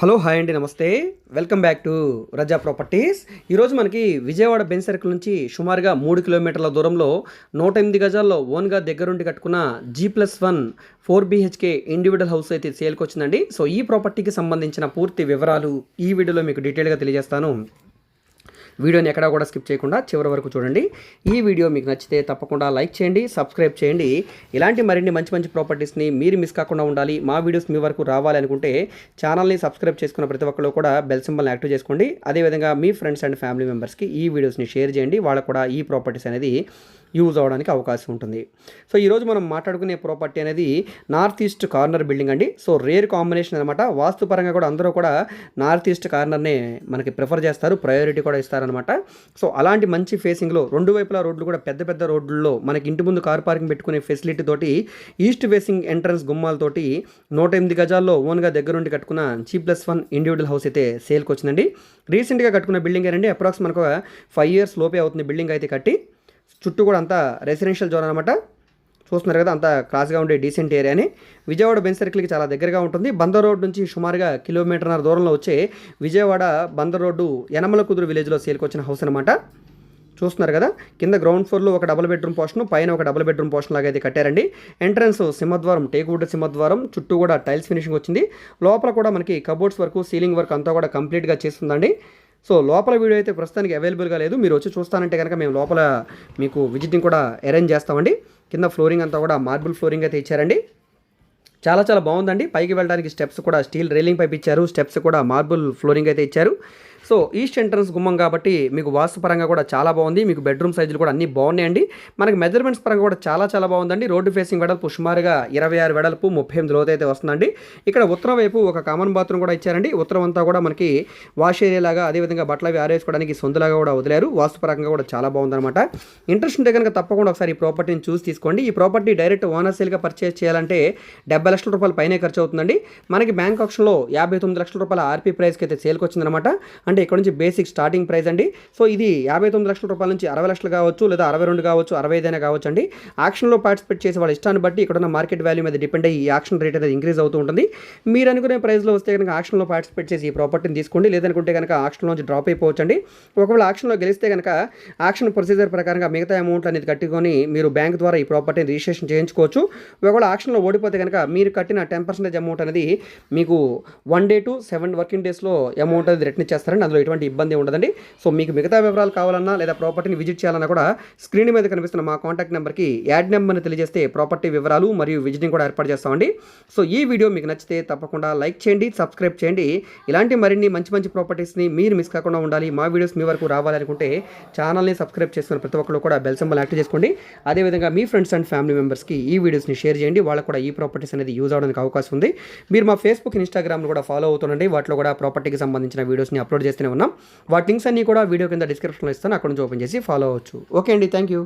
Hello hi అండి నమస్తే. Welcome back to Raza properties. ఈరోజు మనకి విజయవాడ బెన్ సర్కిల్ నుంచి సుమారుగా మూడు కిలోమీటర్ల దూరంలో నూట ఎనిమిది గజాల్లో ఓన్గా దగ్గరుండి కట్టుకున్న G plus one four BHK individual house అయితే సేల్కి వచ్చిందండి. సో ఈ ప్రాపర్టీకి సంబంధించిన పూర్తి వివరాలు ఈ వీడియోలో మీకు డీటెయిల్గా తెలియజేస్తాను. వీడియోని ఎక్కడా కూడా స్కిప్ చేయకుండా చివరి వరకు చూడండి. ఈ వీడియో మీకు నచ్చితే తప్పకుండా లైక్ చేయండి సబ్స్క్రైబ్ చేయండి. ఇలాంటి మరిన్ని మంచి మంచి ప్రాపర్టీస్ని మీరు మిస్ కాకుండా ఉండాలి. మా వీడియోస్ మీ వరకు రావాలి అనుకుంటే ఛానల్ని సబ్స్క్రైబ్ చేసుకున్న ప్రతి ఒక్కరు కూడా బెల్ సింబల్ని యాక్టివ్ చేసుకోండి. అదేవిధంగా మీ ఫ్రెండ్స్ అండ్ ఫ్యామిలీ మెంబర్స్కి ఈ వీడియోస్ని షేర్ చేయండి. వాళ్ళకు కూడా ఈ ప్రాపర్టీస్ అనేది యూజ్ అవడానికి అవకాశం ఉంటుంది. సో ఈరోజు మనం మాట్లాడుకునే ప్రాపర్టీ అనేది నార్త్ ఈస్ట్ కార్నర్ బిల్డింగ్ అండి. సో రేర్ కాంబినేషన్ అనమాట వాస్తుపరంగా కూడా అందరూ కూడా నార్త్ ఈస్ట్ కార్నర్నే మనకి ప్రిఫర్ చేస్తారు. ప్రయారిటీ కూడా ఇస్తారనమాట సో అలాంటి మంచి ఫేసింగ్లో రెండు వైపులా రోడ్లు కూడా పెద్ద పెద్ద రోడ్లలో మనకి ఇంటి ముందు కార్ పార్కింగ్ పెట్టుకునే ఫెసిలిటీ తోటి ఈస్ట్ ఫేసింగ్ ఎంట్రన్స్ గుమ్మాలతోటి నూట ఎనిమిది గజాల్లో ఓన్గా దగ్గరుండి కట్టుకున్న G plus one individual house అయితే సేల్కి వచ్చిందండి. రీసెంట్గా కట్టుకున్న బిల్డింగ్ అండి అప్రాక్స్ మనకు ఫైవ్ ఇయర్స్ లోపే అవుతుంది బిల్డింగ్ అయితే కట్టి. చుట్టూ కూడా అంతా రెసిడెన్షియల్ జోన్ అనమాట చూస్తున్నారు కదా అంత క్లాస్గా ఉండే డీసెంట్ ఏరియాని విజయవాడ బెన్ సర్కిల్కి చాలా దగ్గరగా ఉంటుంది. బందర్ రోడ్ నుంచి సుమారుగా కిలోమీటర్న్నర దూరంలో వచ్చే విజయవాడ బందర్ రోడ్డు యనమల కుదురు విలేజ్లో సేల్కి వచ్చిన హౌస్ అనమాట చూస్తున్నారు కదా కింద గ్రౌండ్ ఫ్లోర్లో ఒక డబుల్ బెడ్రూమ్ పోర్షన్ పైన ఒక డబుల్ బెడ్రూమ్ పోర్షన్ లాగా అయితే కట్టారండి. ఎంట్రన్స్ సింహద్వారం టేక్వుడ్ సింహద్వారం చుట్టూ కూడా టైల్స్ ఫినిషింగ్ వచ్చింది. లోపల కూడా మనకి కబోర్డ్స్ వరకు సీలింగ్ వర్క్ అంతా కూడా కంప్లీట్గా చేస్తుందండి. సో లోపల వీడియో అయితే ప్రస్తుతానికి అవైలబుల్గా లేదు. మీరు వచ్చి చూస్తానంటే కనుక మేము లోపల మీకు విజిటింగ్ కూడా అరేంజ్ చేస్తామండి. కింద ఫ్లోరింగ్ అంతా కూడా మార్బుల్ ఫ్లోరింగ్ అయితే ఇచ్చారండి. చాలా చాలా బాగుందండి. పైకి వెళ్ళడానికి స్టెప్స్ కూడా స్టీల్ రైలింగ్ పైపు ఇచ్చారు. స్టెప్స్ కూడా మార్బుల్ ఫ్లోరింగ్ అయితే ఇచ్చారు. సో ఈస్ట్ ఎంట్రన్స్ గుమ్మం కాబట్టి మీకు వాస్తుపరంగా కూడా చాలా బాగుంది. మీకు బెడ్రూమ్ సైజులు కూడా అన్నీ బాగున్నాయండి. మనకి మెజర్మెంట్స్ పరంగా కూడా చాలా చాలా బాగుందండి. రోడ్డు ఫేసింగ్ వెడల్పు సుమారుగా ఇరవై ఆరు వెడల్పు ముప్పై ఎనిమిది లోతు అయితే వస్తుందండి. ఇక్కడ ఉత్తరం వైపు ఒక కామన్ బాత్రూమ్ కూడా ఇచ్చారండి. ఉత్తరం అంతా కూడా మనకి వాష్ ఏరియా లాగా అదేవిధంగా బట్టలు అవి ఆరేసుకోవడానికి సొందులాగా కూడా వదిలేరు. వాస్తుపరంగా కూడా చాలా బాగుందన్నమాట. ఇంట్రెస్ట్ ఉంటే కనుక తప్పకుండా ఒకసారి ఈ ప్రాపర్టీని చూసి తీసుకోండి. ఈ ప్రాపర్టీ డైరెక్ట్ ఓనర్ సేల్గా పర్చేస్ చేయాలంటే డెబ్బై లక్షల రూపాయలు పైనే ఖర్చు అవుతుందండి. మనకి బ్యాంక్ ఆప్షన్లో యాభై తొమ్మిది లక్షల రూపాయల ఆర్పీ ప్రైస్కి అయితే సేల్కి వచ్చిందనమాట అంటే ఇక్కడ నుంచి బేసిక్ స్టార్టింగ్ ప్రైస్ అండి. సో ఇది యాభై తొమ్మిది లక్షల రూపాయల నుంచి అరవై లక్షలు కావచ్చు లేదా అరవై రెండు కావచ్చు అరవై ఐదైనా కావచ్చు అండి. ఆక్షన్లో పార్టిసిపేట్ చేసే వాళ్ళ ఇష్టాన్ని బట్టి ఇక్కడ ఉన్న మార్కెట్ వాల్యూ మీద డిపెండ్ అయ్యి ఈ ఆక్షన్ రేట్ అనేది ఇంక్రీజ్ అవుతూ ఉంటుంది. మీరు అనుకునే ప్రైస్లో వస్తే కనుక ఆక్షన్లో పార్టిసిపేట్ చేసి ఈ ప్రాపర్టీని తీసుకోండి. లేదనుకుంటే కనుక ఆక్షన్లో నుంచి డ్రాప్ అయిపోవచ్చు అండి. ఒకవేళ ఆక్షన్లో గెలిస్తే కనుక ఆక్షన్ ప్రొసీజర్ ప్రకారంగా మిగతా అమౌంట్ అనేది కట్టుకొని మీరు బ్యాంక్ ద్వారా ఈ ప్రాపర్టీని రిజిస్ట్రేషన్ చేయించుకోవచ్చు. ఒకవేళ ఆక్షన్లో ఓడిపోతే కనుక మీరు కట్టిన టెన్ పర్సెంటేజ్ అమౌంట్ అనేది మీకు one day to seven working డేస్లో అమౌంట్ అనేది రిటర్న్ ఇచ్చేస్తారండి. అందులో ఎటువంటి ఇబ్బంది ఉండదండి. సో మీకు మిగతా వివరాలు కావాలన్నా లేదా ప్రాపర్టీని విజిట్ చేయాలన్నా కూడా స్క్రీన్ మీద కనిపిస్తున్న మా కాంటాక్ట్ నెంబర్కి యాడ్ నెంబర్ని తెలియజేస్తే ప్రాపర్టీ వివరాలు మరియు విజిటింగ్ కూడా ఏర్పాటు చేస్తామండి. సో ఈ వీడియో మీకు నచ్చితే తప్పకుండా లైక్ చేయండి సబ్స్క్రైబ్ చేయండి. ఇలాంటి మరిన్ని మంచి మంచి ప్రాపర్టీస్ని మీరు మిస్ కాకుండా ఉండాలి మా వీడియోస్ మీ వరకు రావాలనుకుంటే ఛానల్ని సబ్స్క్రైబ్ చేసుకున్న ప్రతి ఒక్కరు కూడా బెల్ సింబల్ యాక్టివ్ చేసుకోండి. అదేవిధంగా మీ ఫ్రెండ్స్ అండ్ ఫ్యామిలీ మెంబర్స్కి ఈ వీడియోస్ని షేర్ చేయండి వాళ్ళకు కూడా ఈ ప్రాపర్టీస్ అనేది యూజ్ అవడానికి అవకాశం ఉంది. మీరు మా ఫేస్బుక్ ఇన్స్టాగ్రామ్ను కూడా ఫాలో అవుతుండండి. వాటిలో కూడా ప్రాపర్టీకి సంబంధించిన వీడియోస్ని అప్లోడ్ చేస్తూనే ఉన్నాం. వాటి లింక్స్ అన్ని కూడా వీడియో కింద డిస్క్రిప్షన్లో ఇస్తాను. అక్కడ నుంచి ఓపెన్ చేసి ఫాలో అవ్వచ్చు. ఓకే అండి. Thank you